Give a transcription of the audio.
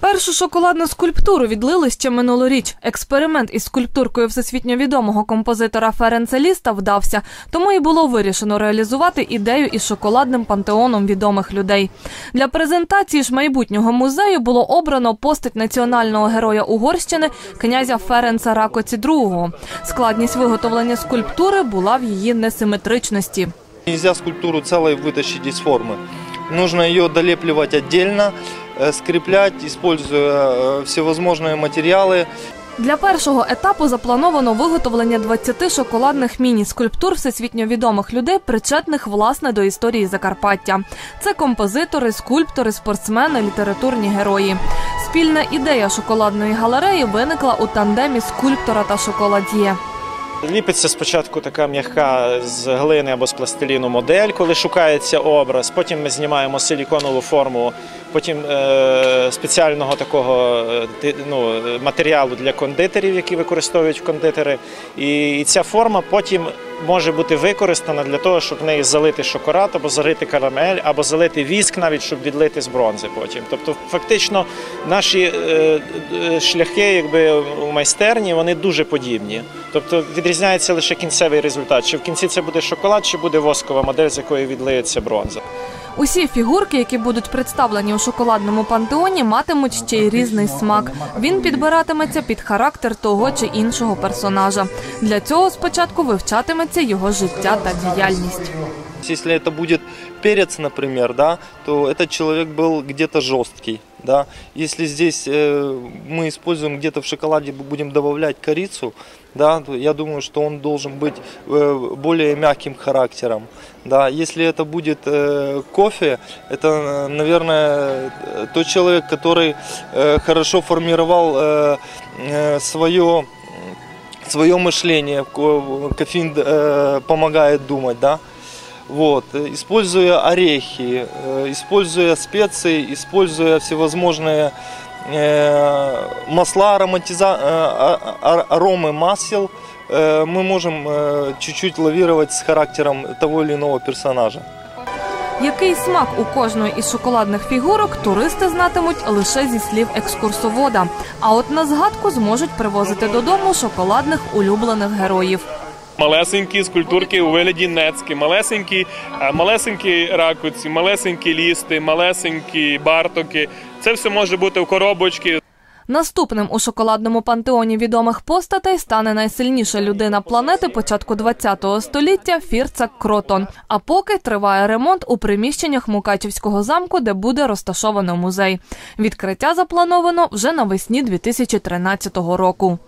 Першу шоколадну скульптуру відлили ще минулоріч. Експеримент із скульптуркою всесвітньо відомого композитора Ференца Ліста вдався, тому і було вирішено реалізувати ідею із шоколадним пантеоном відомих людей. Для презентації ж майбутнього музею було обрано постать національного героя Угорщини князя Ференца Ракоці II. Складність виготовлення скульптури була в її несиметричності. Нельзя скульптуру целой вытащить из формы. Нужно ее долепливать отдельно, э, скреплять, используя э, всевозможные материалы. Для першого етапу заплановано виготовлення 20 шоколадних міні-скульптур всесвітньо відомих людей, причетних власне до історії Закарпаття. Це композитори, скульптори, спортсмени, літературні герої. Спільна ідея шоколадної галереї виникла у тандемі скульптора та шоколад'є. Ліпиться спочатку така м'яка з глини або з пластиліну модель, коли шукається образ. Потім ми знімаємо силіконову форму, потім е, спеціального такого е, ну, матеріалу для кондитерів, які використовують кондитери. І, і ця форма потім може бути використана для того, щоб в неї залити шоколад, або залити карамель, або залити віск, навіть щоб відлити з бронзи потім. Тобто, фактично, наші е, е, шляхи, якби у майстерні, вони дуже подібні. Тобто відрізняється лише кінцевий результат. Чи в кінці це буде шоколад, чи буде воскова модель, з якої відлиється бронза. Усі фігурки, які будуть представлені у шоколадному пантеоні, матимуть ще й різний смак. Він підбиратиметься під характер того чи іншого персонажа. Для цього спочатку вивчатиметься його життя та діяльність. Если это будет перец, например, да, то этот человек был где-то жесткий. Да. Если здесь э, мы используем где-то в шоколаде, будем добавлять корицу, да, то я думаю, что он должен быть э, более мягким характером. Да. Если это будет э, кофе, это, наверное, тот человек, который э, хорошо формировал э, э, свое свое мышление, ко- кофеин э, помогает думать, да. Вот, э, используя орехи, э, используя специи, используя всевозможные э, масла, ароматиза... э, а- а- аромы масел, э, мы можем э, чуть-чуть лавировать с характером того или иного персонажа. Який смак у кожної із шоколадних фігурок туристи знатимуть лише зі слів екскурсовода. А от на згадку зможуть привозити додому шоколадних улюблених героїв. Малесенькі скульптурки у вигляді нецьки, малесенькі, малесенькі ракуці, малесенькі лісти, малесенькі бартоки. Це все може бути в коробочці. Наступним у шоколадному пантеоні відомих постатей стане найсильніша людина планети початку ХХ століття Фірцак Кротон. А поки триває ремонт у приміщеннях Мукачівського замку, де буде розташовано музей. Відкриття заплановано вже навесні 2013 року.